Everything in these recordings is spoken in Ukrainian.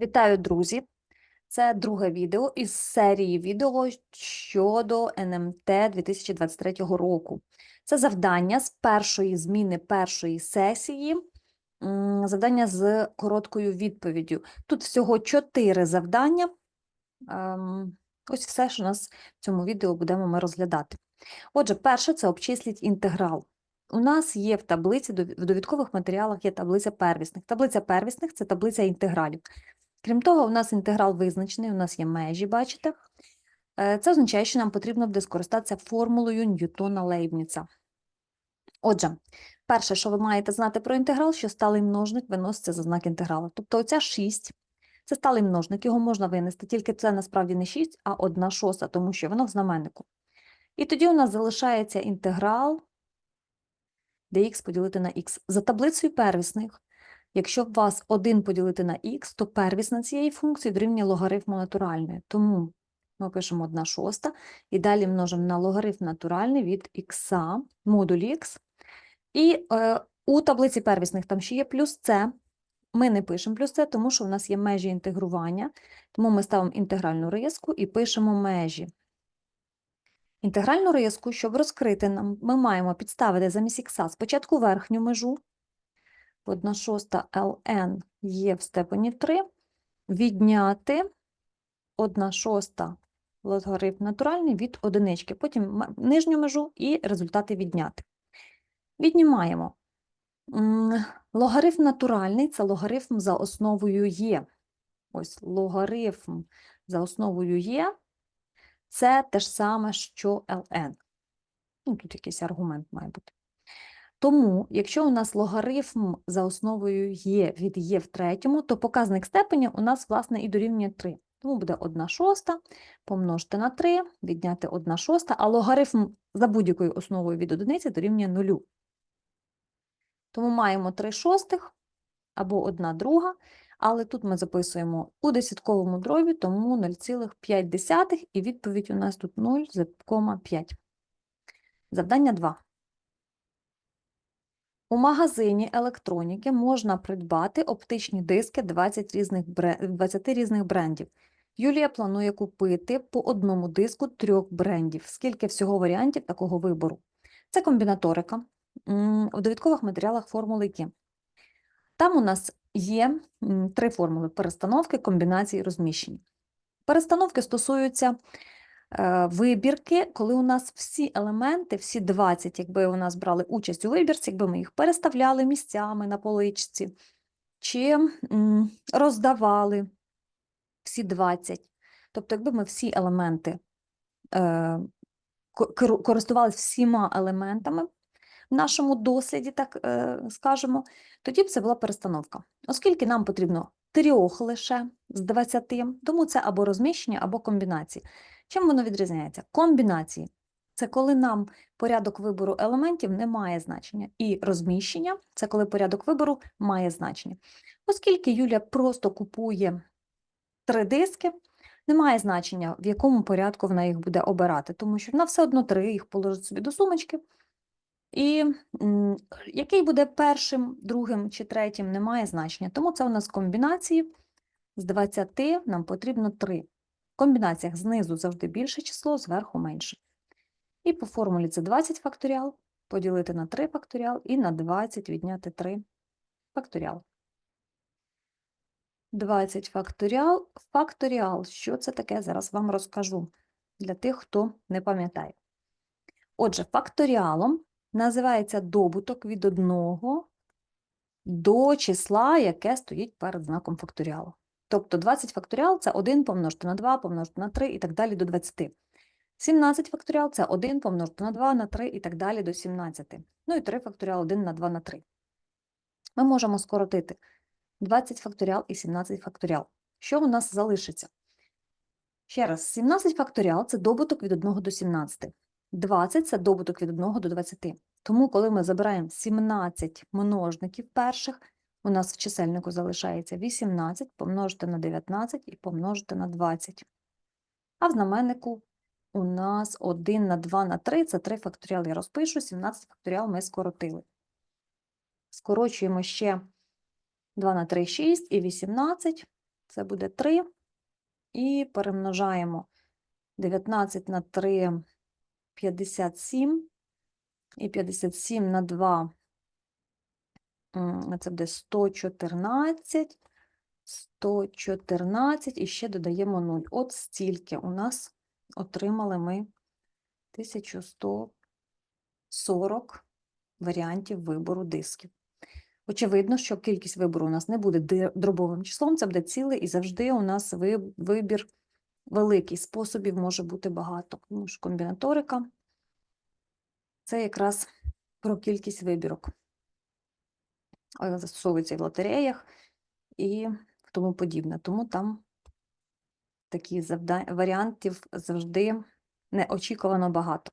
Вітаю, друзі! Це друге відео із серії відео щодо НМТ 2023 року. Це завдання з першої зміни першої сесії, завдання з короткою відповіддю. Тут всього чотири завдання. Ем, Ось все, що у нас в цьому відео будемо ми розглядати. Отже, перше це обчисліть інтеграл. У нас є в таблиці, в довідкових матеріалах є таблиця первісних. Таблиця первісних це таблиця інтегралів. Крім того, у нас інтеграл визначений, у нас є межі, бачите? Е, Це означає, що нам потрібно буде скористатися формулою Ньютона Лейбніца. Отже, перше, що ви маєте знати про інтеграл, що сталий множник виноситься за знак інтегралу. Тобто оця 6 – це сталий множник, його можна винести, тільки це насправді не 6, а 1 шоста, тому що воно в знаменнику. І тоді у нас залишається інтеграл dx поділити на х. За таблицею первісних, якщо вас 1 поділити на х, то первісна цієї функції дорівнює логарифму натуральної. Тому ми пишемо 1 шоста і далі множимо на логарифм натуральний від х модуль х. І е, у таблиці первісних там ще є плюс c. Ми не пишемо плюс c, тому що у нас є межі інтегрування, тому ми ставимо інтегральну риску і пишемо межі. Інтегральну риску, щоб розкрити ми маємо підставити замість х спочатку верхню межу, 1 шоста ln є в степені 3, відняти 1 шоста логарифм натуральний від одинички, потім нижню межу і результати відняти. Віднімаємо. Логарифм натуральний – це логарифм за основою є. Ось логарифм за основою є – це те ж саме, що ln. Ну, тут якийсь аргумент має бути. Тому, якщо у нас логарифм за основою є від є в третьому, то показник степеня у нас, власне, і дорівнює 3. Тому буде 1 шоста помножити на 3, відняти 1 шоста, а логарифм за будь-якою основою від одиниці дорівнює 0. Тому маємо 3 шостих або 1 друга, але тут ми записуємо у десятковому дробі, тому 0,5 і відповідь у нас тут 0,5. Завдання 2. У магазині електроніки можна придбати оптичні диски 20 різних, бре- 20 різних брендів. Юлія планує купити по одному диску трьох брендів. Скільки всього варіантів такого вибору? Це комбінаторика. В довідкових матеріалах формули які? Там у нас є три формули перестановки, комбінації, розміщення. Перестановки стосуються вибірки, коли у нас всі елементи, всі 20, якби у нас брали участь у вибірці, якби ми їх переставляли місцями на поличці, чи роздавали всі 20. Тобто, якби ми всі елементи е, користувалися всіма елементами в нашому досліді, так е, скажемо, тоді б це була перестановка. Оскільки нам потрібно трьох лише з 20, тому це або розміщення, або комбінації. Чим воно відрізняється? Комбінації це коли нам порядок вибору елементів не має значення, і розміщення це коли порядок вибору має значення. Оскільки Юля просто купує три диски, немає значення, в якому порядку вона їх буде обирати, тому що вона все одно три їх положить собі до сумочки. І який буде першим, другим чи третім, не має значення. Тому це у нас комбінації. З 20 нам потрібно 3. Комбінаціях знизу завжди більше число, зверху менше. І по формулі це 20 факторіал, поділити на 3 факторіал і на 20 відняти 3 факторіал. 20 факторіал. Факторіал. Що це таке? Зараз вам розкажу для тих, хто не пам'ятає. Отже, факторіалом називається добуток від 1 до числа, яке стоїть перед знаком факторіалу. Тобто 20 факторіал – це 1 помножити на 2, помножити на 3 і так далі до 20. 17 факторіал – це 1 помножити на 2, на 3 і так далі до 17. Ну і 3 факторіал – 1 на 2 на 3. Ми можемо скоротити 20 факторіал і 17 факторіал. Що у нас залишиться? Ще раз, 17 факторіал – це добуток від 1 до 17. 20 – це добуток від 1 до 20. Тому, коли ми забираємо 17 множників перших, у нас в чисельнику залишається 18 помножити на 19 і помножити на 20. А в знаменнику у нас 1 на 2 на 3 – це 3 факторіал. Я розпишу, 17 факторіал ми скоротили. Скорочуємо ще 2 на 3 – 6 і 18. це буде 3. І перемножаємо 19 на 3 – 57. І 57 на 2 м, це буде 114. 114 і ще додаємо 0. От стільки у нас отримали ми 1140 варіантів вибору дисків. Очевидно, що кількість вибору у нас не буде дробовим числом, це буде ціле, і завжди у нас вибір великий. Способів може бути багато. Тому що комбінаторика це якраз про кількість вибірок. Е, Застосовується і в лотереях, і тому подібне. Тому там такі завдань, варіантів завжди неочікувано багато.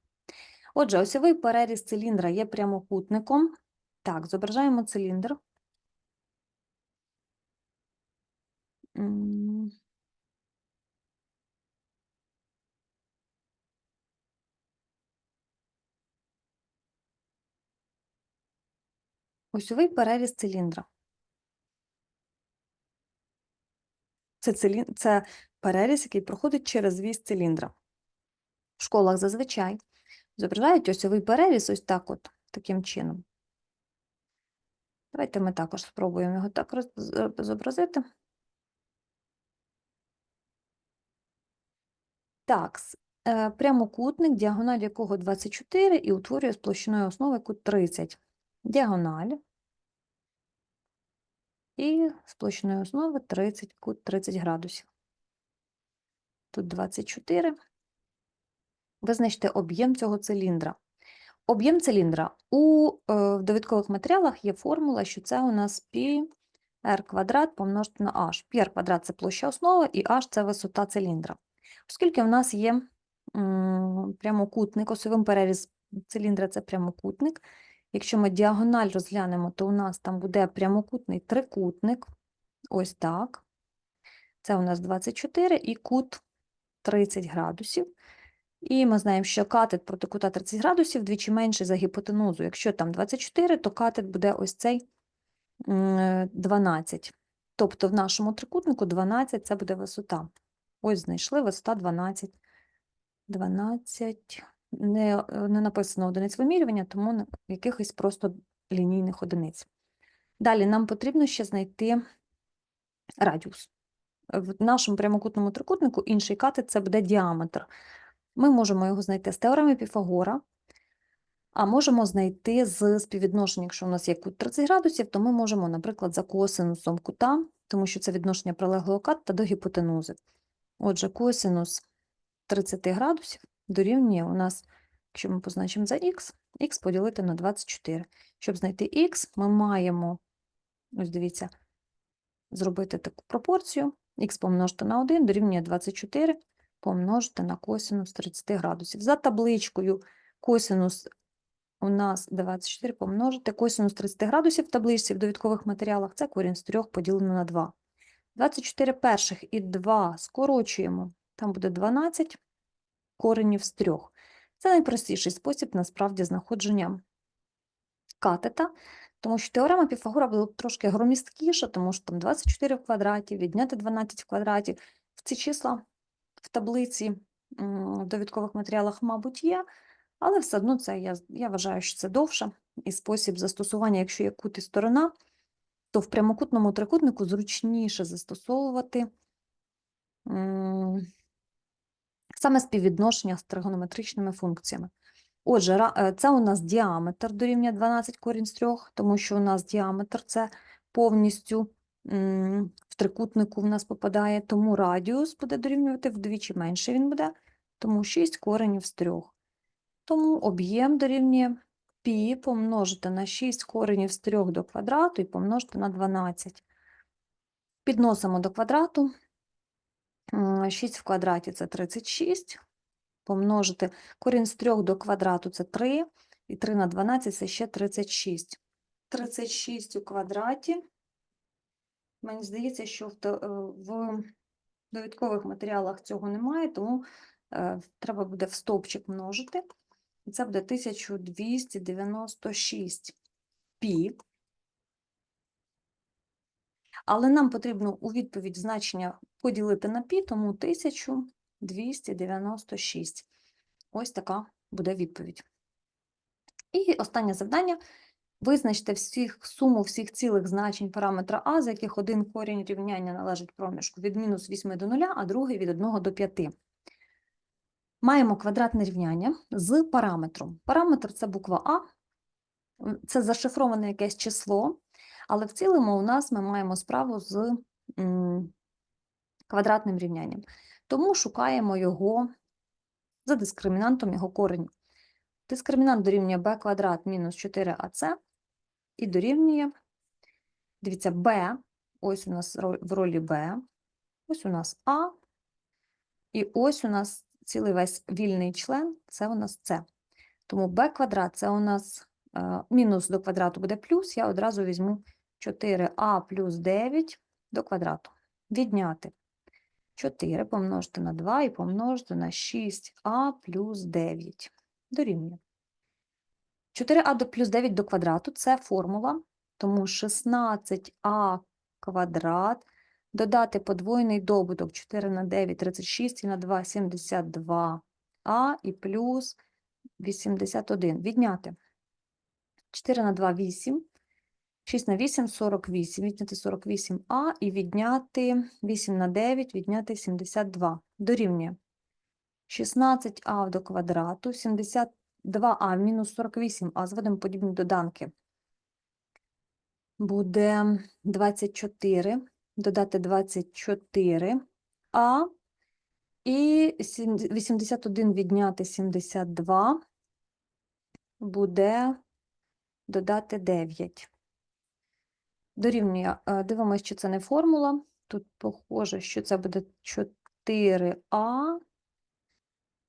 Отже, осьовий переріз циліндра є прямокутником. Так, зображаємо циліндр. Осьовий переріз циліндра. Це, цилін... це переріз, який проходить через вісь циліндра. В школах зазвичай зображають осьовий переріз ось так от, таким чином. Давайте ми також спробуємо його так роз- зобразити. Так, е, прямокутник, діагональ якого 24 і утворює з площиною основи кут 30. Діагональ і з основи 30, кут 30 градусів. Тут 24. Визначте об'єм цього циліндра. Об'єм циліндра у е, в довідкових матеріалах є формула, що це у нас π r квадрат помножити на h. Π r квадрат – це площа основи, і h – це висота циліндра. Оскільки в нас є прямокутник, осьовим переріз циліндра – це прямокутник. Якщо ми діагональ розглянемо, то у нас там буде прямокутний трикутник. Ось так. Це у нас 24 і кут 30 градусів. І ми знаємо, що катет проти кута 30 градусів двічі менший за гіпотенузу. Якщо там 24, то катет буде ось цей 12. Тобто в нашому трикутнику 12 це буде висота. Ось знайшли висота 12. 12 не, е, не написано одиниць вимірювання, тому якихось просто лінійних одиниць. Далі нам потрібно ще знайти радіус. В нашому прямокутному трикутнику інший катет це буде діаметр. Ми можемо його знайти з теореми Піфагора, а можемо знайти з співвідношення, якщо у нас є кут 30 градусів, то ми можемо, наприклад, за косинусом кута, тому що це відношення прилеглого ката до гіпотенузи. Отже, косинус 30 градусів дорівнює у нас, якщо ми позначимо за х, х поділити на 24. Щоб знайти х, ми маємо, ось дивіться, зробити таку пропорцію. х помножити на 1 дорівнює 24 помножити на косинус 30 градусів. За табличкою косинус у нас 24 помножити. Косинус 30 градусів в табличці в довідкових матеріалах це корінь з 3 поділено на 2. 24 перших і 2 скорочуємо. Там буде 12 коренів з 3. Це найпростіший спосіб насправді знаходження катета, тому що теорема Піфагора була б трошки громісткіша, тому що там 24 в квадраті, відняти 12 в квадраті. Ці числа в таблиці в довідкових матеріалах, мабуть, є, але все одно це я, я вважаю, що це довше. І спосіб застосування, якщо є кут і сторона, то в прямокутному трикутнику зручніше застосовувати саме співвідношення з тригонометричними функціями. Отже, е, це у нас діаметр дорівнює 12 корінь з 3, тому що у нас діаметр це повністю в трикутнику в нас попадає, тому радіус буде дорівнювати вдвічі менше він буде, тому 6 коренів з 3. Тому об'єм дорівнює π помножити на 6 коренів з 3 до квадрату і помножити на 12. Підносимо до квадрату. М, 6 в квадраті – це 36. Помножити корінь з 3 до квадрату – це 3. І 3 на 12 – це ще 36. 36 у квадраті. Мені здається, що в, в довідкових матеріалах цього немає, тому е, треба буде в стовпчик множити. І це буде 1296 пі. Але нам потрібно у відповідь значення поділити на пі, тому 1296. Ось така буде відповідь. І останнє завдання. Визначте всіх, суму всіх цілих значень параметра А, з яких один корінь рівняння належить проміжку від мінус 8 до 0, а другий від 1 до 5. Маємо квадратне рівняння з параметром. Параметр – це буква А, це зашифроване якесь число, але в цілому у нас ми маємо справу з квадратним рівнянням. Тому шукаємо його за дискримінантом його кореню. Дискримінант дорівнює b квадрат мінус 4ac і дорівнює, дивіться, b, ось у нас в ролі b, ось у нас a, і ось у нас цілий весь вільний член, це у нас c. Тому b квадрат це у нас е, мінус до квадрату буде плюс, я одразу візьму 4a плюс 9 до квадрату. Відняти 4 помножити на 2 і помножити на 6а плюс 9 дорівнює. 4а до плюс 9 до квадрату – це формула, тому 16а квадрат додати подвойний добуток 4 на 9 – 36 і на 2 – 72а і плюс 81. Відняти 4 на 2 – 8, 6 на 8 – 48, відняти 48а і відняти 8 на 9, відняти 72. Дорівнює 16а до квадрату, 72а мінус 48а, зводимо подібні доданки. Буде 24, додати 24а і 81 відняти 72 буде додати 9. Дорівнює, е, дивимося, що це не формула. Тут похоже, що це буде 4а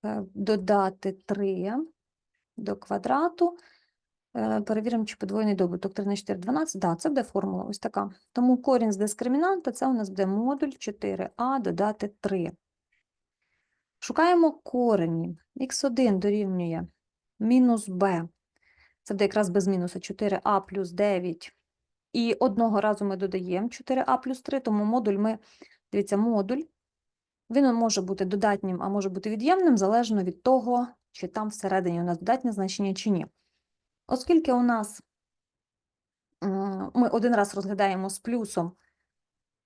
е, додати 3 до квадрату. Е, Перевіримо, чи подвоєний добуток 3 на 4 – 12. Так, це буде формула ось така. Тому корінь з дискримінанта – це у нас буде модуль 4а додати 3. Шукаємо корені. х1 дорівнює мінус b. Це буде якраз без мінуса 4а плюс 9. І одного разу ми додаємо 4а плюс 3, тому модуль ми, дивіться, модуль, він може бути додатнім, а може бути від'ємним, залежно від того, чи там всередині у нас додатнє значення чи ні. Оскільки у нас ми один раз розглядаємо з плюсом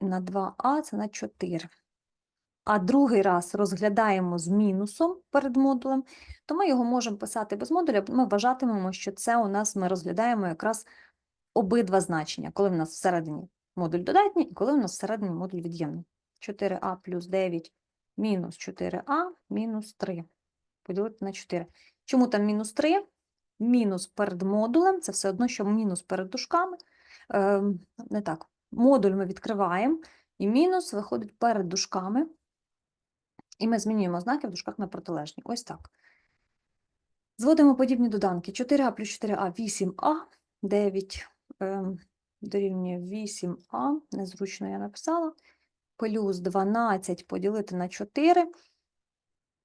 на 2а, це на 4. А другий раз розглядаємо з мінусом перед модулем, то ми його можемо писати без модуля, ми вважатимемо, що це у нас ми розглядаємо якраз обидва значення, коли в нас всередині модуль додатній і коли у нас всередині модуль від'ємний. 4а плюс 9 мінус 4а мінус 3. Поділити на 4. Чому там мінус 3? Мінус перед модулем, це все одно, що мінус перед дужками. Ем, не так. Модуль ми відкриваємо, і мінус виходить перед дужками. І ми змінюємо знаки в дужках на протилежні. Ось так. Зводимо подібні доданки. 4а плюс 4а 8а, 9 ем, дорівнює 8а, незручно я написала, плюс 12 поділити на 4.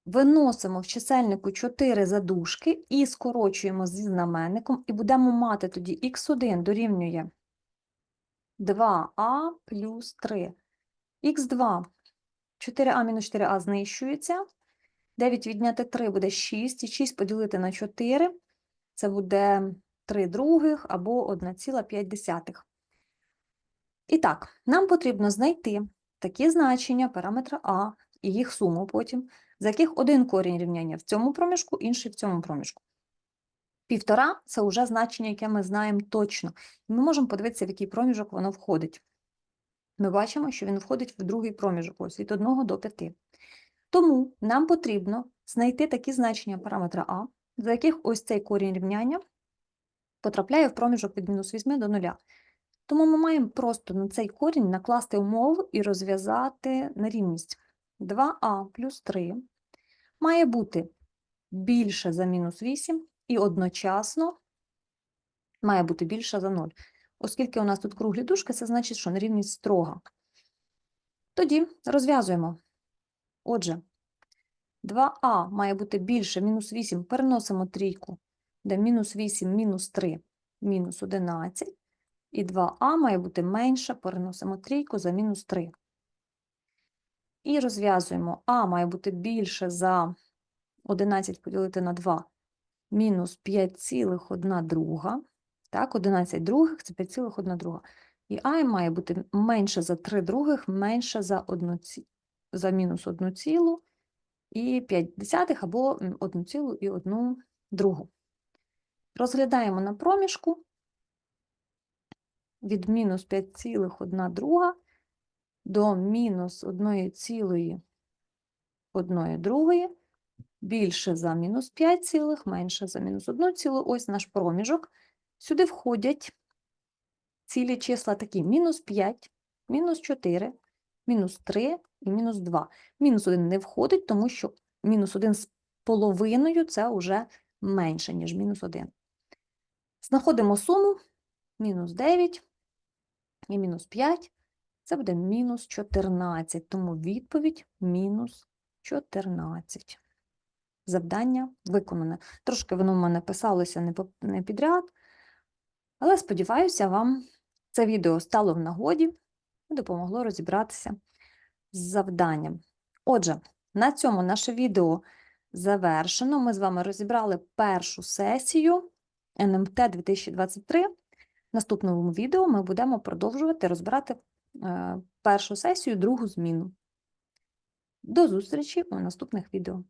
Виносимо в чисельнику 4 задушки і скорочуємо зі знаменником, і будемо мати тоді х1 дорівнює 2а плюс 3. х2 4а мінус 4а знищується. 9 відняти 3 буде 6, і 6 поділити на 4 – це буде 3 других або 1,5. І так, нам потрібно знайти такі значення параметра А і їх суму потім, з яких один корінь рівняння в цьому проміжку, інший в цьому проміжку. Півтора – це вже значення, яке ми знаємо точно. Ми можемо подивитися, в який проміжок воно входить. Ми бачимо, що він входить в другий проміжок, ось від 1 до 5. Тому нам потрібно знайти такі значення параметра А, за яких ось цей корінь рівняння потрапляє в проміжок від мінус 8 до 0. Тому ми маємо просто на цей корінь накласти умову і розв'язати нерівність. 2а плюс 3 має бути більше за мінус 8 і одночасно має бути більше за 0. Оскільки у нас тут круглі дужки, це значить, що нерівність строга. Тоді розв'язуємо. Отже, 2а має бути більше мінус 8, переносимо трійку, де мінус 8, мінус 3, мінус 11. і 2а має бути менше, переносимо трійку за мінус 3. І розв'язуємо а має бути більше за 11 поділити на 2, мінус 5,1 друга. Так, 11 других – це 5,1 друга. І а має бути менше за 3 других, менше за, 1, за мінус 1 цілу і 5 десятих або 1 цілу і 1 другу. Розглядаємо на проміжку від мінус 5,1 друга до мінус 1 цілої 1 другої більше за мінус 5 цілих, менше за мінус 1 цілу. Ось наш проміжок. Сюди входять цілі числа такі мінус 5, мінус 4, мінус 3 і мінус 2. Мінус 1 не входить, тому що мінус 1 з половиною – це вже менше, ніж мінус 1. Знаходимо суму мінус 9 і мінус 5. Це буде мінус 14, тому відповідь мінус 14. Завдання виконане. Трошки воно в мене писалося не підряд, але сподіваюся, вам це відео стало в нагоді і допомогло розібратися з завданням. Отже, на цьому наше відео завершено. Ми з вами розібрали першу сесію НМТ 2023. В наступному відео ми будемо продовжувати розбирати е, першу сесію, другу зміну. До зустрічі у наступних відео.